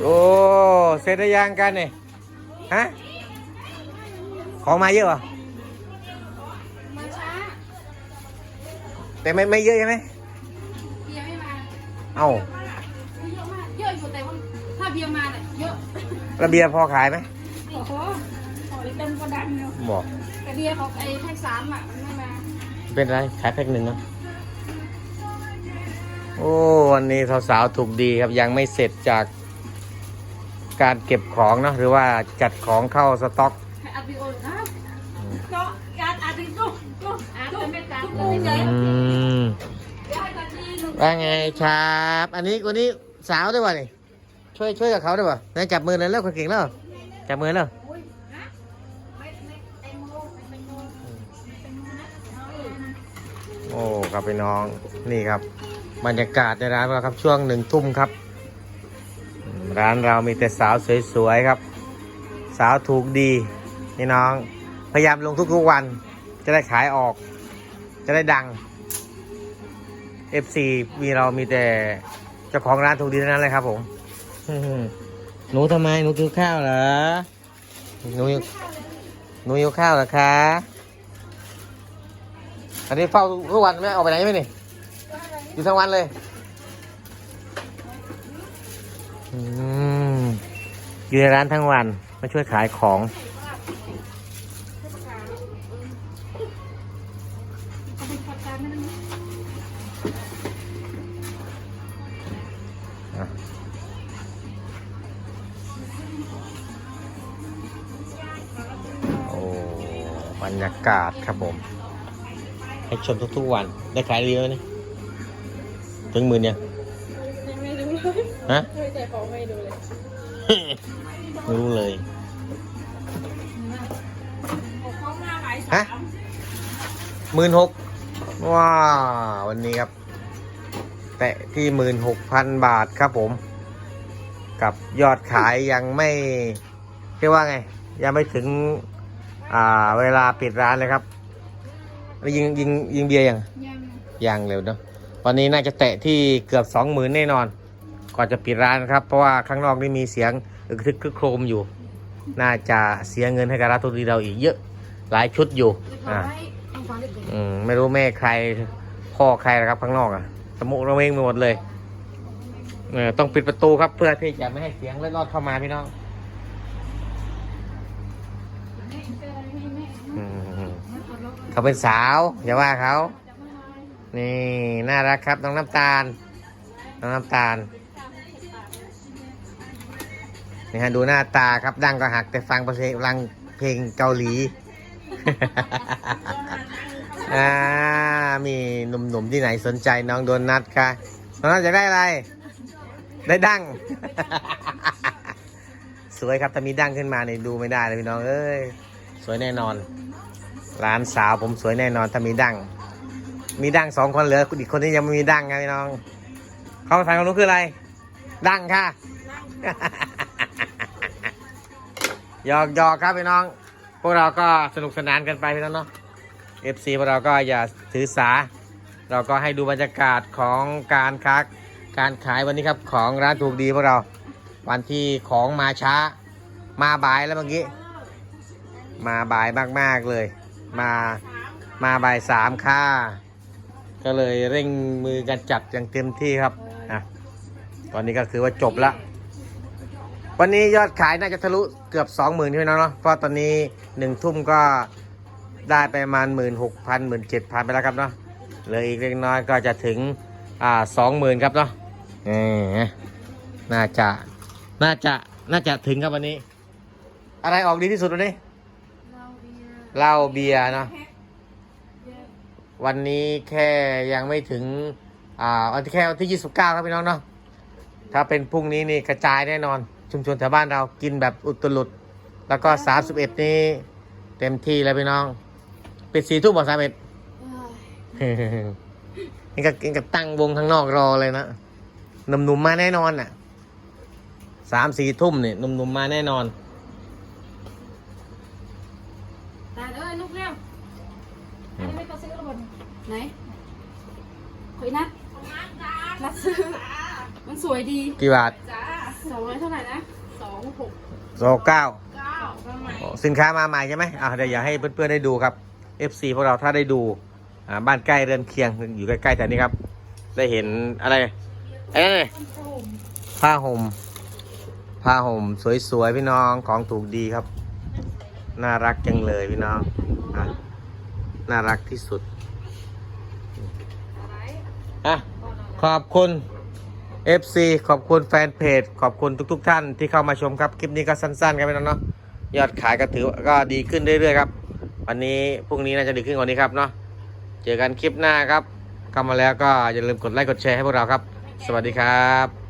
โอ้เสร็จได้ยังกันเนี่ยฮะของมาเยอะเหรอมาช้าแต่ไม่ไม่เยอะใช่ไหมเบียร์ไม่มาเอ้าเยอะมากเยอะอยู่แต่ว่าถ้าเบียร์มาเนี่ยเยอะระเบียร์พอขายไหมโอ้โหขอเต็มกระดังเนาะบอกแต่เบียร์ของไอ้แพ็กสามอะมันไม่มาเป็นไรขายแพ็คหนึ่งเนาะโอ้วันนี้สาวๆถูกดีครับยังไม่เสร็จจาก การเก็บของเนาะหรือว่าจัดของเข้าสต็อกให้อัดวิดีโอครับก็การอัดวิดีโอก็อัดเป็นไม่ตัดเลอืยเดี๋ยวมเดี๋ยวให้ตัดทีนึงว่าไงครับ อันนี้วันนี้สาวด้วยวะนี่ช่วยช่วยกับเขาด้วยวะนายจับมือเลยแล้วคนเก่งแล้วจับมือแล้วอุ้ยฮะไม่ไม่แตงโมไม่เป็นโมเป็นโมนะเอาโอ้ครับพี่น้องนี่ครับบรรยากาศในร้านเราครับช่วงหนึ่งทุ่มครับอืม ร้านเรามีแต่สาวสวยๆครับ สาวถูกดีนี่น้อง พยายามลงทุกๆวัน จะได้ขายออก จะได้ดัง FC มีเรามีแต่เจ้าของร้านถูกดีทั้งนั้นเลยครับผมหนูทำไมหนูกินข้าวเหรอหนูหนูหิวข้าวเหรอคะอันนี้เฝ้าทุกวันไหมออกไปไหนไหมนี่อยู่ทั้งวันเลย อยู่ในร้านทั้งวัน มาช่วยขายของ โอ้ บรรยากาศครับผม ให้ชมทุกๆวัน ได้ขายดีไหมถึงหมื่นยังยังไม่รู้เลย ฮะไม่แต่ของไม่ดูเลยไม่รู้เลยของเขามาขายฮะสามหมื่นหกว้าววันนี้ครับ แตะที่หมื่นหกพันบาทครับผม กับยอดขายยังไม่เรียกว่าไง ยังไม่ถึง อ่า เวลาปิดร้านเลยครับแล้วยิงยิงยิงเบียร์ยังยังยังเร็วเนาะวันนี้น่าจะแตะที่เกือบสองหมื่นแน่นอน ก่อนจะปิดร้านครับ เพราะว่าข้างนอกนี่มีเสียงอึกทึกคึกโครมอยู่ น่าจะเสียเงินให้กับร้านทุนดีเราอีกเยอะหลายชุดอยู่อ่าอืมไม่รู้แม่ใครพ่อใครนะครับข้างนอกอะสมุระเวงไปหมดเลยเออต้องปิดประตูครับเพื่อที่จะไม่ให้เสียงเล็ดลอดเข้ามาพี่น้องเป็นอะไรให้แม่อืมเขาเป็นสาวอย่าว่าเขานี่น่ารักครับน้องน้ำตาล น้องน้ำตาล นี่ฮะดูหน้าตาครับดังก็หักแต่ฟังเพลงฟังเพลงเกาหลี อ่ามีหนุ่มๆที่ไหนสนใจน้องโดนัทค่ะน้องโดนัทอยากได้อะไร ได้ดัง สวยครับถ้ามีดังขึ้นมาเนี่ยดูไม่ได้เลยพี่น้องเอ้ยสวยแน่นอนร้านสาวผมสวยแน่นอนถ้ามีดัง มีดังสองคนเหลืออีกคนนี้ยังไม่มีดังครับพี่น้องเขาทางของนู้คืออะไร ดังค่ะ หยอกหยอกครับพี่น้อง พวกเราก็สนุกสนานกันไปพี่น้องเนาะ FC พวกเราก็อย่าถือสา เราก็ให้ดูบรรยากาศของการค้าการขายวันนี้ครับของร้านถูกดีพวกเราวันที่ของมาช้า มาบ่ายแล้วเมื่อกี้ มาบ่ายมากๆเลย มามาบ่ายสามค่ะก็เลยเร่งมือกันจัดอย่างเต็มที่ครับอะตอนนี้ก็คือว่าจบละ วันนี้ยอดขายน่าจะทะลุเกือบสองหมื่นพี่น้องเนาะเพราะตอนนี้หนึ่งทุ่มก็ได้ไปประมาณหมื่นหกพันหมื่นเจ็ดพันไปแล้วครับเนาะเหลืออีกเล็กน้อยก็จะถึงอ่าสองหมื่นครับเนาะน่าจะน่าจะน่าจะถึงครับวันนี้ อะไรออกดีที่สุดวันนี้เหล้าเบียร์เนาะแพ็คเยอะวันนี้แค่ยังไม่ถึงอ่าวันที่แค่วันที่ 29 ครับพี่น้องเนาะถ้าเป็นพรุ่งนี้นี่กระจายแน่นอน ชุมชนแถวบ้านเรากินแบบอุตลุด แล้วก็31นี้ เต็มที่แล้วพี่น้องปิดสี่ทุ่มบอกสามเอ็ดเอ้ยนี่ก็กินกับตั้งวงข้างนอกรอเลยนะหนุ่มๆมาแน่นอนอะสามสี่ทุ่มเนี่ยหนุ่มๆมาแน่นอนตายเลยลูกเร็วอันนี้ไม่ต้องซื้อระเบิดไหนขอยนัดนัดซื้อ มันสวยดี กี่บาทจ้า สองร้อยเท่าไหร่นะสองหกโซเก้าเก้าประมาณสินค้ามาใหม่ใช่ไหมอ่าเดี๋ยวอยากให้เพื่อนๆได้ดูครับ FC พวกเราถ้าได้ดูอ่าบ้านใกล้เรือนเคียงอยู่ใกล้ๆแถวนี้ครับ ได้เห็นอะไรไอ้นั่นเลยผ้าห่มผ้าห่มสวยๆพี่น้องของถูกดีครับ น่ารักจังเลยพี่น้องอะน่ารักที่สุดอะ ขอบคุณ FC ขอบคุณแฟนเพจ ขอบคุณทุก ๆ ท่านที่เข้ามาชมครับ คลิปนี้ก็สั้นๆ กันไปแล้วเนาะ ยอดขายก็ถือว่าก็ดีขึ้นเรื่อยๆครับ วันนี้พรุ่งนี้น่าจะดีขึ้นกว่านี้ครับเนาะ เจอกันคลิปหน้าครับเข้ามาแล้วก็อย่าลืมกดไลค์กดแชร์ให้พวกเราครับ สวัสดีครับ